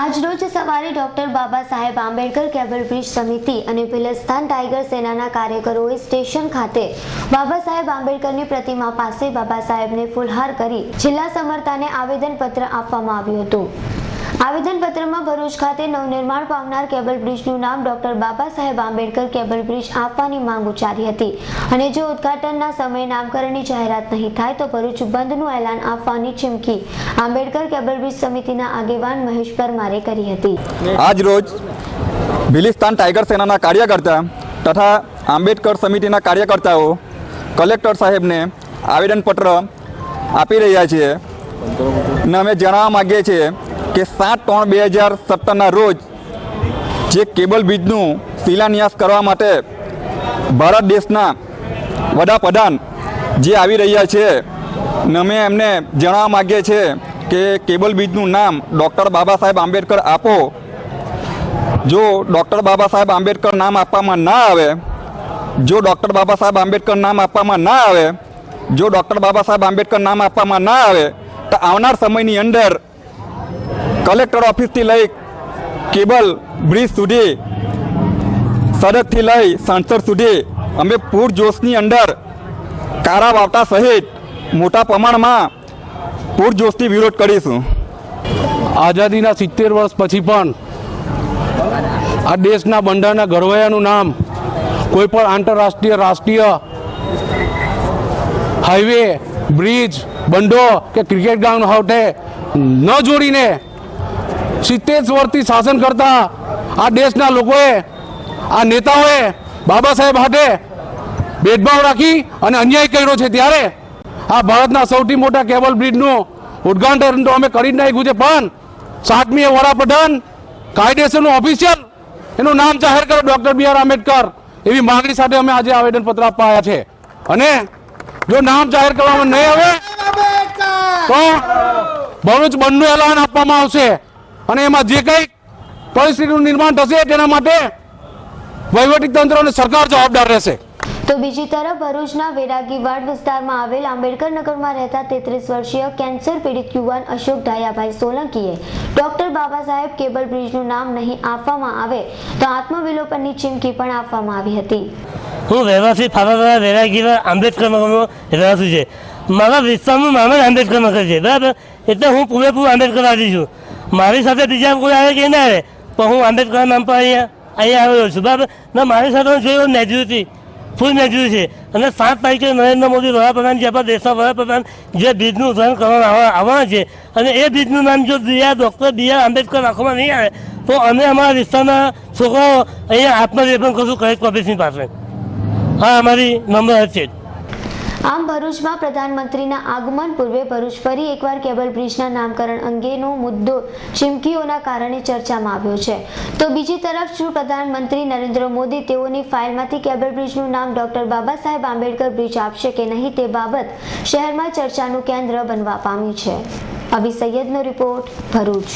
આજરોજ સવારે doctor Baba Saheb Ambedkar cable bridge સમિતિ અને ભિલસ્તાન ટાઈગર સેનાના કાર્યકરોએ સ્ટેશન ખાતે બાબા સાહેબ આંબેડકરની પ્રતિમા પાસે બાબા સાહેબને ફુલહાર કરી જિલ્લા સમર્થાને આવેદનપત્ર આપવામાં આવ્યું હતું. આવેદનપત્રમાં ભરૂચ ખાતે નવનિર્માણ પામનાર કેબલ બ્રિજનું નામ doctor Baba Saheb Ambedkar cable bridge આપવાની માંગ ઉચ્ચારી હતી. અને જો ઉદ્ઘાટનના સમયે નામકરણની જાહેરાત નહીં થાય તો ભરૂચ બંધનું એલાન આપવાની ચીમકી આંબેડકર કેબલ બ્રિજ સમિતિના આગેવાન મહેશ પરમારે કરી હતી. આજ રોજ ભિલિસ્તાન ટાઈગર સેનાના કાર્યકર્તા તથા આંબેડકર સમિતિના કાર્યકર્તાઓ કલેક્ટર સાહેબને આવેદનપત્ર આપી રહ્યા છીએ. અને અમે જણાવવા માગીએ છીએ કે સાત ત્રણ બે હજાર સત્તરના રોજ જે કેબલ બ્રિજનું શિલાન્યાસ કરવા માટે ભારત દેશના વડાપ્રધાન જે આવી રહ્યા છે, ને અમે એમને જણાવવા માગીએ છીએ કે કેબલ બ્રિજનું નામ ડૉક્ટર બાબા સાહેબ આંબેડકર આપો. જો ડૉક્ટર બાબા સાહેબ આંબેડકર નામ આપવામાં ના આવે, જો ડૉક્ટર બાબા સાહેબ આંબેડકર નામ આપવામાં ના આવે, જો ડૉક્ટર બાબા સાહેબ આંબેડકર નામ આપવામાં ના આવે, તો આવનાર સમયની અંદર કલેક્ટર ઓફિસથી લઈ કેબલ બ્રિજ સુધી, સરહદથી લઈ સાંસદ સુધી અમે પૂરજોશની અંદર કારા વાવટા સહિત મોટા પ્રમાણમાં પૂરજોશથી વિરોધ કરીશું. આઝાદીના સિત્તેર વર્ષ પછી પણ આ દેશના બંડાના ઘડવૈયાનું નામ કોઈ પણ આંતરરાષ્ટ્રીય, રાષ્ટ્રીય હાઈવે બ્રિજ બંડો કે ક્રિકેટ ગ્રાઉન્ડ હાઉટે ન જોડીને સિત્તેર વર્ષથી શાસન કરતા આ દેશના લોકોએ, આ નેતાઓએ બાબા સાહેબ હાટે ભેદભાવ રાખી અને અન્યાય કર્યો છે ત્યારે આ ભારતના સૌથી મોટા કેબલ બ્રિજનું ઉદ્ઘાટન તો અમે કરી નાખ્યું છે, પણ સાતમીએ વડાપ્રધાન કાયદેસરનું ઓફિશિયલ એનું નામ જાહેર કરો, ડૉક્ટર બી આર આંબેડકર, એવી માંગણી સાથે અમે આજે આવેદનપત્ર આપવા આવ્યા છે. અને જો નામ જાહેર કરવામાં નહીં આવે, તો ભરૂચ બંધનું એલાન આપવામાં આવશે. અને એમાં જે કંઈ પરિસ્થિતિનું નિર્માણ થશે તેના માટે વહીવટી તંત્ર અને સરકાર જવાબદાર રહેશે. તો બીજી તરફ ભરૂચના વેરાગીવાડ વિસ્તારમાં આવેલ આંબેડકર નગરમાં રહેતા તેત્રીસ વર્ષીય કેન્સર પીડિત યુવાન અશોક ઢાયાભાઈ સોલંકીએ ડોક્ટર બાબા સાહેબ કેબલ બ્રિજનું નામ નહીં આપવામાં આવે તો આત્મવિલોપનની ચીમકી પણ આપવામાં આવી હતી. હું રહેવાસી ફાફાવાળા વેરાગીવા આંબેડકર નગરનો રહેવાસી છે. મારા વિસ્તારનું નામ જ આંબેડકર નગર છે બરાબર? એટલે હું પૂરેપૂરું આંબેડકરવાદી છું. મારી સાથે બીજા કોઈ આવે કે ના આવે? પણ હું આંબેડકર નામ પર અહીંયા અહીંયા આવેલો છું. બરાબર? ને, મારી સાથે જોયો જોયું મેજોરિટી ફૂલ નેજ્યુ છે. અને સાત તારીખે નરેન્દ્ર મોદી વડાપ્રધાન જે આપણા દેશના વડાપ્રધાન જે બ્રિજનું ઉદ્ઘાટન કરવામાં આવવા- આવવાના છે. અને એ બ્રિજનું નામ જો B doctor B R Ambedkar રાખવામાં નહીં આવે, તો અમે અમારા વિસ્તારના છોકરાઓ અહીંયા આત્મનિર્ભર કરશું કલેક્ટર ઓફિસની પાસે. હા, અમારી નંબર છે આમ ભરૂચમાં પ્રધાનમંત્રીના આગમન પૂર્વે ભરૂચ ફરી એકવાર કેબલ બ્રિજના નામકરણ અંગેનો મુદ્દો ચીમકીઓના કારણે ચર્ચામાં આવ્યો છે. તો બીજી તરફ શું પ્રધાનમંત્રી નરેન્દ્ર મોદી તેઓની ફાઇલમાંથી કેબલ બ્રિજનું નામ ડોક્ટર બાબા સાહેબ આંબેડકર બ્રિજ આપશે કે નહીં તે બાબત શહેરમાં ચર્ચાનું કેન્દ્ર બનવા પામ્યું છે. અભી સૈયદનો રિપોર્ટ ભરૂચ.